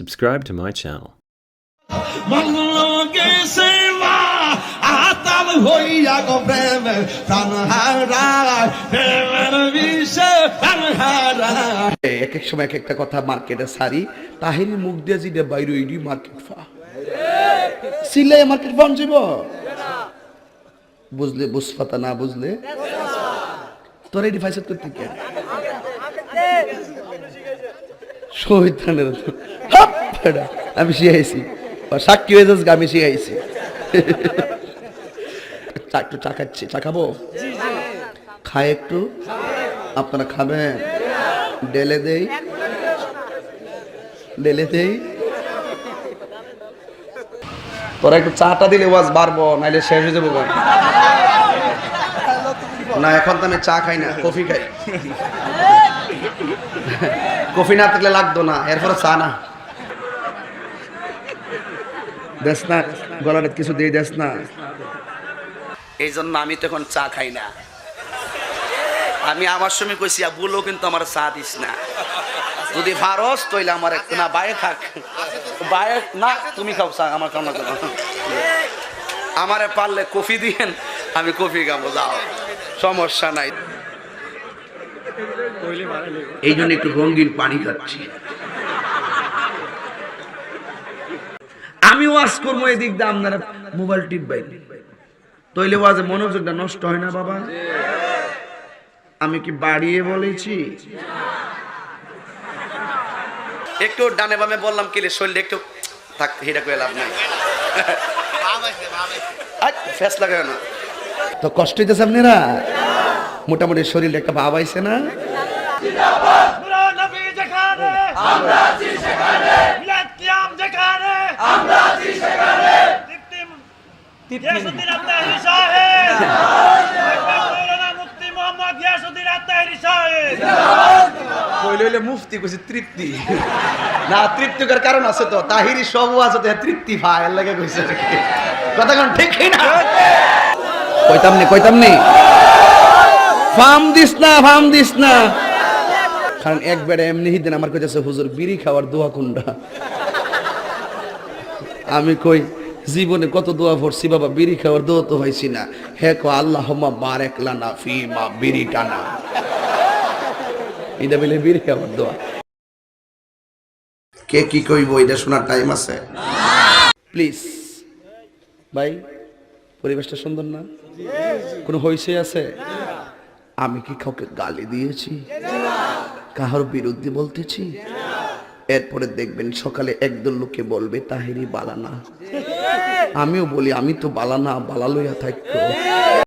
Subscribe to my channel. হইয়া গো প্রেমে এক এক সময় এক একটা কথা মার্কেটে সারি তাহিনী মুখ দিয়ে জিডে বাইরে ইডি মার্কেট ফা। সিলে মার্কেট ফান যাব বুঝলে বুঝফাতা না বুঝলে? তোর এডি ফাইসাত করতে কে? শহীদানের আমি শিখাইছি। সাক্ষী হয়ে যাস আমি শিখাইছি। একটু চা খাচ্ছি চা খাব খায় একটু। আপনারা খাবেন। ডেলে দেই। ডেলে দেই। তোরা একটু চাটা দিলে ওয়াজ বাড়বো, নাইলে শেষ হয়ে যাব না, এখন তো আমি চা খাই না, কফি খাই। কফি না থাকলে লাগতো না, এরপরে চা না। দেস না গলাটা কিছু দিয়ে দেস না। এই জন্য আমি তো এখন চা খাই না। আমি আমার সময় কইছি বলো কিন্তু আমার চা দিস না। যদি ফারস তৈলে আমার না বাইরে থাক। বাইরে না, তুমি খাও চা, আমার কামনা করো আমারে পারলে কফি দিয়েন, আমি কফি খাব, যাও। সমস্যা নাই। এই জন্য একটু রঙিন পানি খাচ্ছি। আমি ওয়াজ করব এদিক দিয়ে আপনারা মোবাইল টিপবাই তৈলে ওয়াজে মনোযোগটা নষ্ট হয় না বাবা। আমি কি বাড়িয়ে বলেছি? একটু ডানে বামে বললাম কি শরীরটা একটু থাক হেটা করে লাভ নাই। ফ্যাস লাগাবে না। তো কষ্ট হইতেছে আপনারা? মোটামুটি শরীরটা একটা ভাব আইছে মুফতি কইছে তৃপ্তি। তৃপ্তিকর কারণ আছে তো তাহিরি সব আছে তো তৃপ্তি ভাই লাগে কইছে কথা ঠিক না? কইতাম নি কইতাম নি? ফাম দিস না, ফাম দিস না। কারণ একবারে এমনি দিন আমার কইতেছে, হুজুর, বিড়ি খাওয়ার দোয়া কোনটা? আমি কই, জীবনে কত দোয়া পড়ছি বাবা, বিড়ি খাওয়ার দোয়া তো হয়েছি না। হে কো আল্লাহ বারেক লানা ফি মা বিড়ি টানা এটা বলে, বিড়ি খাওয়ার দোয়া। কে কি কইব, এটা শোনার টাইম আছে? প্লিজ। ভাই, পরিবেশটা সুন্দর না? কোনো হইছে আছে? আমি কি কাউকে গালি দিয়েছি? কাহার বিরুদ্ধে বলতেছি? এরপরে দেখবেন সকালে একদল লোকে বলবে তাহেরি বালানা আমিও বলি, আমি তো বালানা বালালইয়া থাকতো